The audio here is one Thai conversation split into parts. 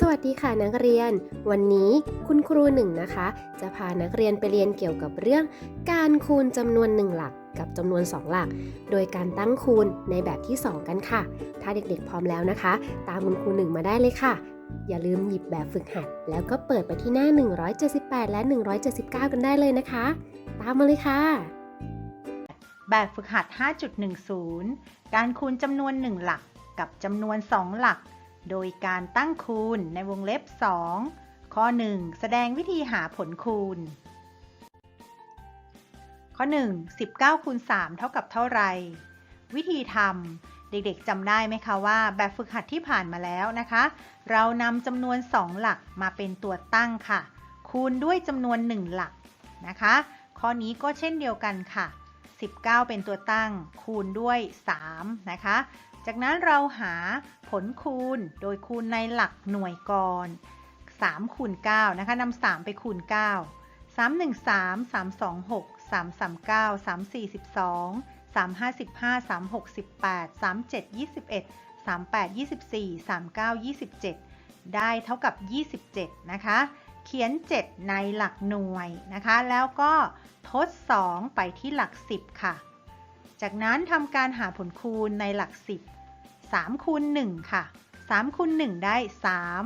สวัสดีค่ะนักเรียน วันนี้คุณครูหนึ่งนะคะ จะพานักเรียนไปเรียนเกี่ยวกับเรื่อง การคูณจำนวน 1 หลักกับจำนวน 2 หลัก โดยการตั้งคูณในแบบที่ 2 กันค่ะ ถ้าเด็กๆพร้อมแล้วนะคะ ตามคุณครูหนึ่งมาได้เลยค่ะ อย่าลืมหยิบแบบฝึกหัด แล้วก็เปิดไปที่หน้า 178 และ 179 กันได้เลยนะคะ ตามมาเลยค่ะ แบบฝึกหัด 5.10 การคูณจำนวน 1 หลักกับจำนวน 2 หลัก โดยการตั้งคูณในวงเล็บ 2 ข้อ 1 แสดงวิธีหาผลคูณ ข้อ 1 19คูณ3เท่ากับเท่าไหร่ วิธีทำเด็กๆจำได้ไหมคะว่า แบบฝึกหัดที่ผ่านมาแล้วนะคะ เรานำจำนวน 2 หลักมาเป็นตัวตั้งค่ะ คูณด้วยจำนวน 1 หลักนะคะ ข้อนี้ก็เช่นเดียวกันค่ะ 19 เป็นตัวตั้ง คูณด้วย 3 นะคะ จากนั้นเราหาผลคูณโดยคูณในหลักหน่วยก่อน3คูณ9นะคะนำ3ไปคูณ 9 3 1 3 3 2 6 3 3 9 342 355 368 3 7 21 3 8 24 3 9 27 ได้เท่ากับ 27 นะคะ เขียน 7 ในหลักหน่วยนะคะ แล้วก็ทด 2 ไปที่หลัก 10 ค่ะ จากนั้นทำการหาผลคูณในหลัก 10 3คูณ1ค่ะ3คูณ1ได้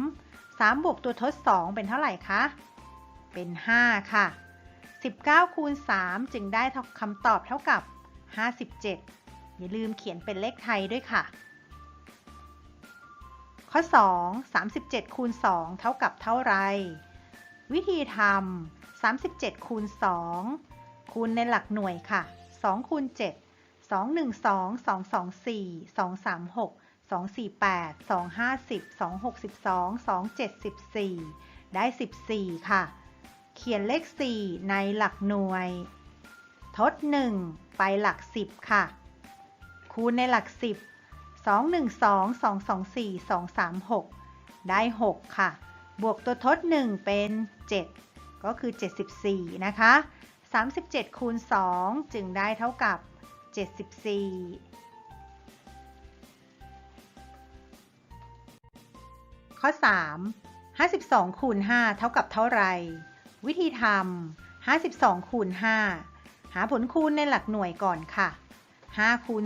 3 3 บวกตัวทด 2 เป็นเท่าไหร่คะ เป็น 5 ค่ะ 19 คูณ 3 จึงได้คำตอบเท่ากับ 57 อย่าลืมเขียนเป็นเลขไทยด้วยค่ะ ข้อ 2 37 คูณ 2 เท่ากับเท่าไร วิธีทำ37 คูณ 2 คูณในหลักหน่วยค่ะ 2 คูณ 7 2 1 2 2 2 4 2 3 6 2 4 8 250 262 274 ได้ 14 ค่ะ เขียนเลข 4 ในหลักหน่วย ทด 1 ไปหลัก 10 ค่ะ คูณในหลัก 10 2 1 2 2 2 4 2 3 6 ได้ 6 ค่ะ บวกตัวทด 1 เป็น 7 ก็คือ 74 นะคะ 37 คูณ 2 จึงได้เท่ากับ 74 ข้อ 3 52คูณ5เท่ากับเท่าไร วิธีทำ52คูณ5หาผลคูณในหลักหน่วยก่อนค่ะ5คูณ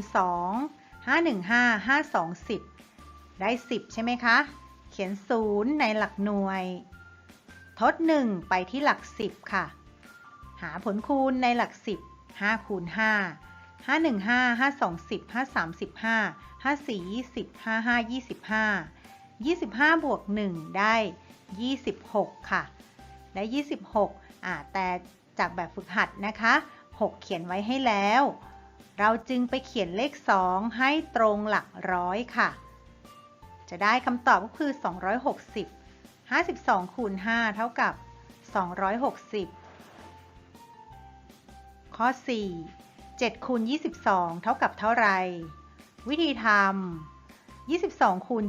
2 5 1 5 5 2 10 ได้ 10 ใช่ไหมคะ เขียน 0 ในหลักหน่วย ทด 1 ไปที่หลัก 10 ค่ะ หาผลคูณในหลัก 10 5คูณ5 5 1 5 5 2 10 5 3 15 5 4 20 5 5 25 25บวก1ได้26ค่ะได้26อ่าแต่จากแบบฝึกหัดนะคะ6เขียนไว้ให้แล้ว เราจึงไปเขียนเลข2ให้ตรงหลักร้อยค่ะ จะได้คำตอบก็คือ 260 52คูณ5เท่ากับ 260 ข้อ 4 7คูณ22 เท่ากับเท่าไหร่ วิธีทำ 22คูณ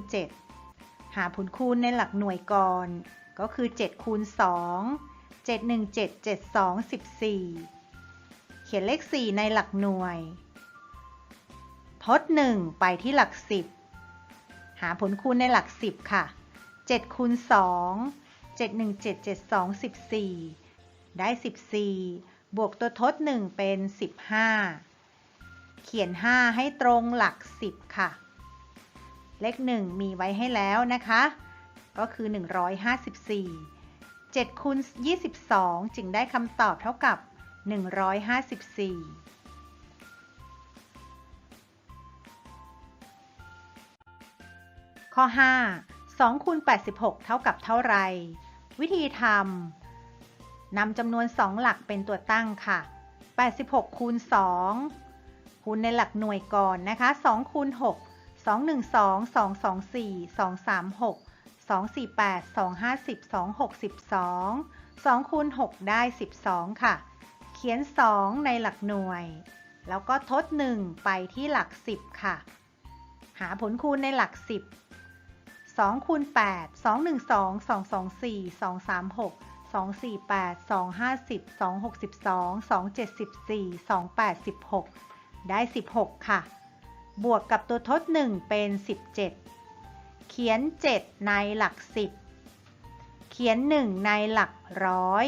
7 หาผลคูณในหลักหน่วยก่อน ก็คือ 7คูณ2 7 1 7 7 2 14 เขียนเลข 4 ในหลักหน่วยทด1ไปที่หลัก 10 หาผลคูณในหลัก 10 ค่ะ 7คูณ2 7 1 7 7 2 14 ได้ 14 บวกตัวทด 1 เป็น 15 เขียน 5 ให้ตรงหลัก 10 ค่ะ เลข 1 มีไว้ให้แล้วนะคะ ก็คือ 154 7คูณ22 จึงได้คำตอบเท่ากับ 154ข้อ 5 2คูณ86 เท่ากับเท่าไร วิธีทำ นำจำนวน 2 หลักเป็นตัวตั้งค่ะ 86คูณ2คูณในหลักหน่วยก่อนนะคะ2คูณ6 2 1 2 2 2 4 2 3 6 2 4 8 250 262 2คูณ6ได้ 12 ค่ะ เขียน 2 ในหลักหน่วย แล้วก็ทด 1 ไปที่หลัก 10 ค่ะ หาผลคูณในหลัก 10 2คูณ8 2 1 2 224 236 248 250 262 274 286 ได้ 16 ค่ะ บวกกับตัวทด 1 เป็น 17 เขียน 7 ในหลัก 10 เขียน 1 ในหลักร้อย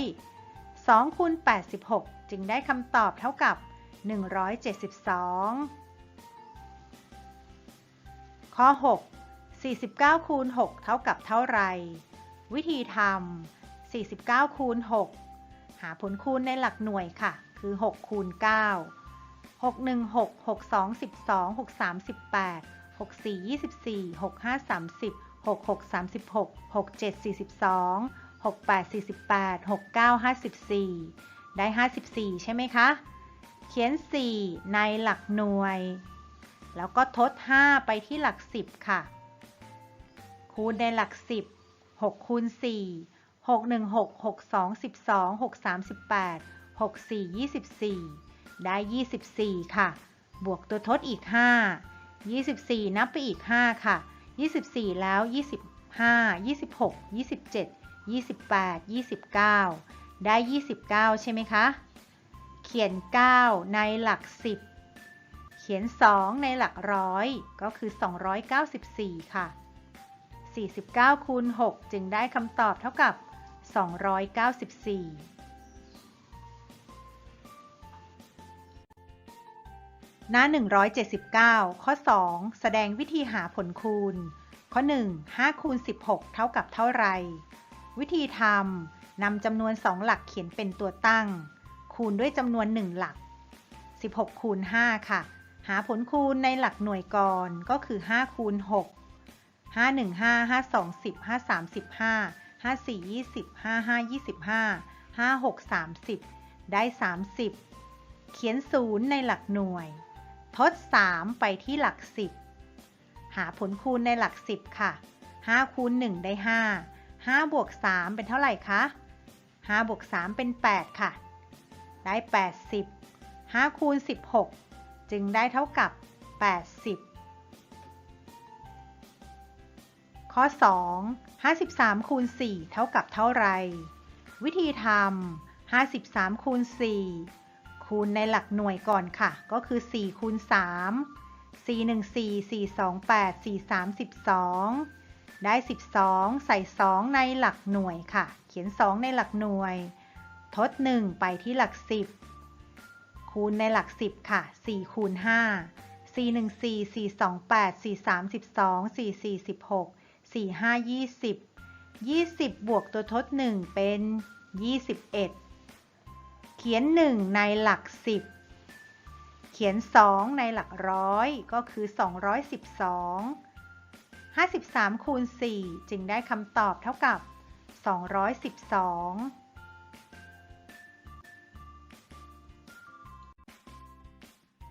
2คูณ86 จึงได้คำตอบเท่ากับ 172 ข้อ 6 49คูณ6เท่ากับเท่าไร วิธีทำ 49คูณ6หาผลคูณในหลักหน่วยค่ะ คือ 6 คูณ 9 6 1 6 6 2 12 6 3 18 6 4 24 6 5 30 6 6 36 6 7 42 6 8 48 6 9 54 ได้ 54 ใช่ไหมคะ เขียน 4 ในหลักหน่วย แล้วก็ทด 5 ไปที่หลัก 10 ค่ะ คูณในหลัก 10 6คูณ4 6 1 6 6 2 12 6 38 6 4 24 ได้ 24 ค่ะ บวกตัวทดอีก 5 24 นับไปอีก 5 ค่ะ 24 แล้ว 25 26 27 28 29 ได้ 29 ใช่ไหมคะ เขียน 9 ในหลัก 10 เขียน 2 ในหลักร้อยก็คือ 294 ค่ะ 49คูณ6จึงได้คำตอบเท่ากับ 294 หน้า 179 ข้อ 2 แสดงวิธีหาผลคูณ ข้อ 1 5คูณ16 เท่ากับเท่าไร วิธีทำนำจำนวน 2 หลักเขียนเป็นตัวตั้ง คูณด้วยจำนวน 1 หลัก 16 คูณ 5 ค่ะ หาผลคูณในหลักหน่วยก่อนก็คือ 5 คูณ 6 5 1 5 5 2 10 5 3 15 5 4 20 5 5 25 5 6 30 ได้ 30 เขียน 0 ในหลักหน่วย ทด 3 ไปที่หลัก 10 หาผลคูณในหลัก 10 ค่ะ 5 คูณ 1 ได้ 5 5 บวก 3 เป็นเท่าไหร่คะ 5 บวก 3 เป็น 8 ค่ะ ได้ 80 5 คูณ 16 จึงได้เท่ากับ 80 ข้อ 2 53คูณ4เท่ากับเท่าไร วิธีทำ53คูณ4คูณในหลักหน่วยก่อนค่ะ ก็คือ4คูณ3 4 1 4 4 2 8 4 3 12 ได้ 12 ใส่ 2 ในหลักหน่วยค่ะ เขียน 2 ในหลักหน่วย ทด 1 ไปที่หลัก 10 คูณในหลัก 10 ค่ะ 4 คูณ 5 4 1 4 4 2 8 4 3 12 4 4 16 4 5 20 20 บวกตัวทด 1 เป็น 21 เขียน 1 ในหลัก 10 เขียน 2 ในหลักร้อยก็คือ 212 53 คูณ 4 จึงได้คำตอบเท่ากับ 212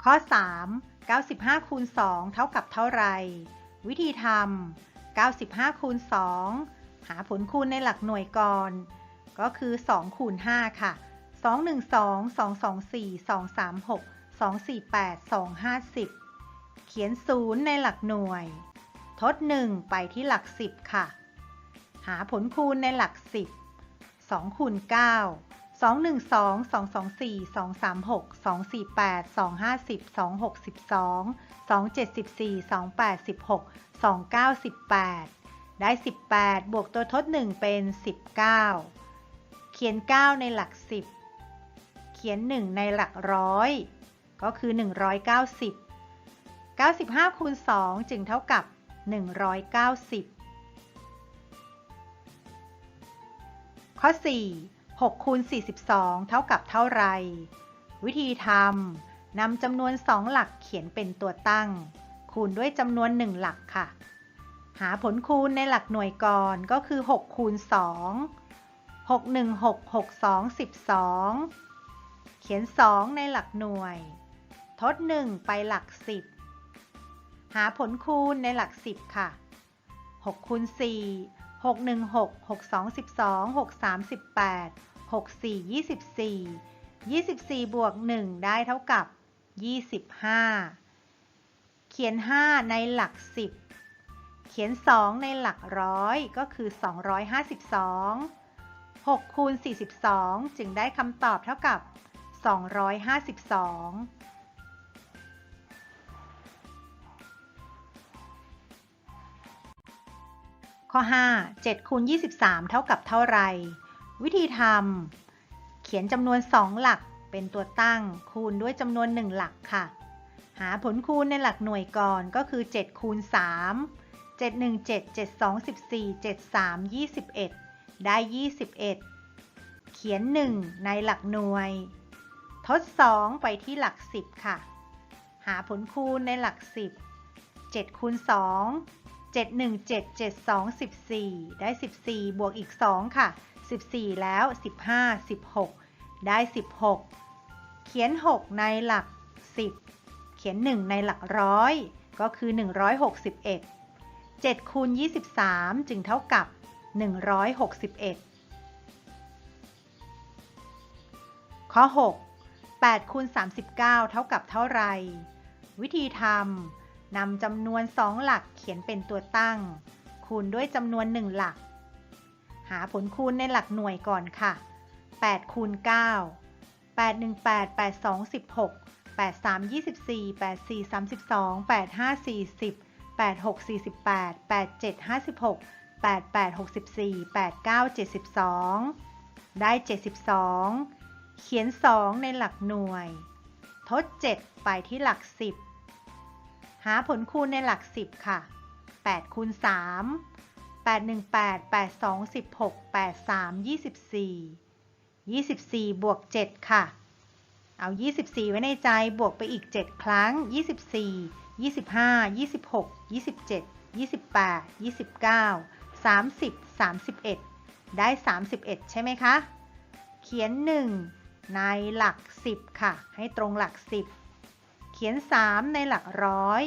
ข้อ 3 95 คูณ 2 เท่ากับเท่าไร วิธีทำ 95 คูณ 2 หาผลคูณในหลักหน่วยก่อน ก็คือ 2 คูณ 5 ค่ะ 212 224 236 248 250 เขียน 0 ในหลักหน่วย ทด 1 ไปที่หลัก 10 ค่ะ หาผลคูณในหลัก 10 2คูณ9 212 224 236 248 250 262 274 286 2918 ได้ 18 บวกตัวทด 1 เป็น 19 เขียน 9 ในหลัก 10 เขียน 1 ในหลักร้อยก็คือ 190 95คูณ2จึงเท่ากับ 190 ข้อ 4 6คูณ42 เท่ากับเท่าไร วิธีทำนำจำนวน 2 หลักเขียนเป็นตัวตั้ง คูณด้วยจำนวน 1 หลักค่ะ หาผลคูณในหลักหน่วยก่อนก็คือ 6 คูณ 2 6 1 6 6 2 12 เขียน 2 ในหลักหน่วย ทด 1 ไปหลัก 10 หาผลคูณในหลัก 10 ค่ะ6คูณ4 6 1 6 6 2 12 6 3 18 6 4 24 24 บวก 1 ได้เท่ากับ 25 เขียน 5 ในหลัก 10 เขียน 2 ในหลักร้อยก็คือ 252 6คูณ42 จึงได้คำตอบเท่ากับ 252 ข้อ 5 7คูณ23 เท่ากับเท่าไร วิธีทำ เขียนจำนวน 2 หลักเป็นตัวตั้ง คูณด้วยจำนวน 1 หลักค่ะ หาผลคูณในหลักหน่วยก่อนก็คือ 7 คูณ 3 7 1 7 7 2 14 7 3 21 ได้ 21 เขียน 1 ในหลักหน่วย ทด 2 ไปที่หลัก 10 ค่ะ หาผลคูณในหลัก 10 7คูณ2 7 1 7 7 2 14 ได้ 14 บวกอีก 2 ค่ะ 14 แล้ว 15 16 ได้ 16 เขียน 6 ในหลัก 10 เขียน 1 ในหลักร้อยก็คือ 161 7คูณ23 จึงเท่ากับ 161 ข้อ 6 8คูณ39 เท่ากับเท่าไร วิธีทำ นำจำนวน 2 หลักเขียนเป็นตัวตั้ง คูณด้วยจำนวน 1 หลัก หาผลคูณในหลักหน่วยก่อนค่ะ 8 คูณ 9 8 1 8 8 2 16 8 3 24 8 4 32 8 5 40 8 6 48 8 7 56 8 8 64 8 9 72 ได้ 72 เขียน 2 ในหลักหน่วย ทด 7 ไปที่หลัก 10 หาผลคูณในหลัก 10 ค่ะ 8คูณ3 8 1 8 8 2 16 8 3 24 24 บวก 7 ค่ะ เอา 24 ไว้ในใจ บวกไปอีก 7 ครั้ง 24 25 26 27 28 29 30 31 ได้ 31 ใช่ไหมคะ เขียน 1 ในหลัก 10 ค่ะ ให้ตรงหลัก 10 เขียน 3 ในหลักร้อย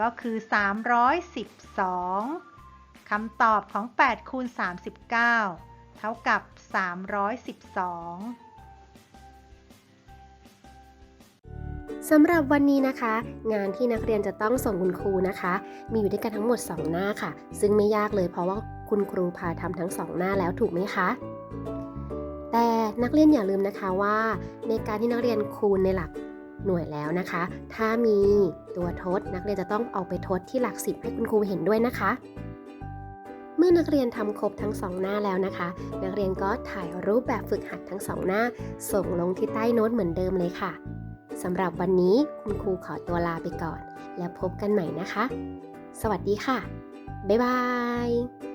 ก็คือ 312คำตอบของ 8 คูณ 39 เท่ากับ 312สำหรับวันนี้นะคะ งานที่นักเรียนจะต้องส่งคุณครูนะคะ มีอยู่ด้วยกันทั้งหมด 2 หน้าค่ะ ซึ่งไม่ยากเลยเพราะว่าคุณครูพาทำทั้ง 2 หน้าแล้วถูกไหมคะ แต่นักเรียนอย่าลืมนะคะว่า ในการที่นักเรียนคูณในหลัก หน่วยแล้วนะคะ ถ้ามีตัวทดนักเรียนจะต้องเอาไปทดที่หลัก10ให้คุณครูเห็นด้วยนะคะ เมื่อนักเรียนทำครบทั้งสองหน้าแล้วนะคะ นักเรียนก็ถ่ายรูปแบบฝึกหัดทั้งสองหน้า ส่งลงที่ใต้โน้ตเหมือนเดิมเลยค่ะสำหรับวันนี้คุณครูขอตัวลาไปก่อน แล้วพบกันใหม่นะคะ สวัสดีค่ะ บ๊ายบาย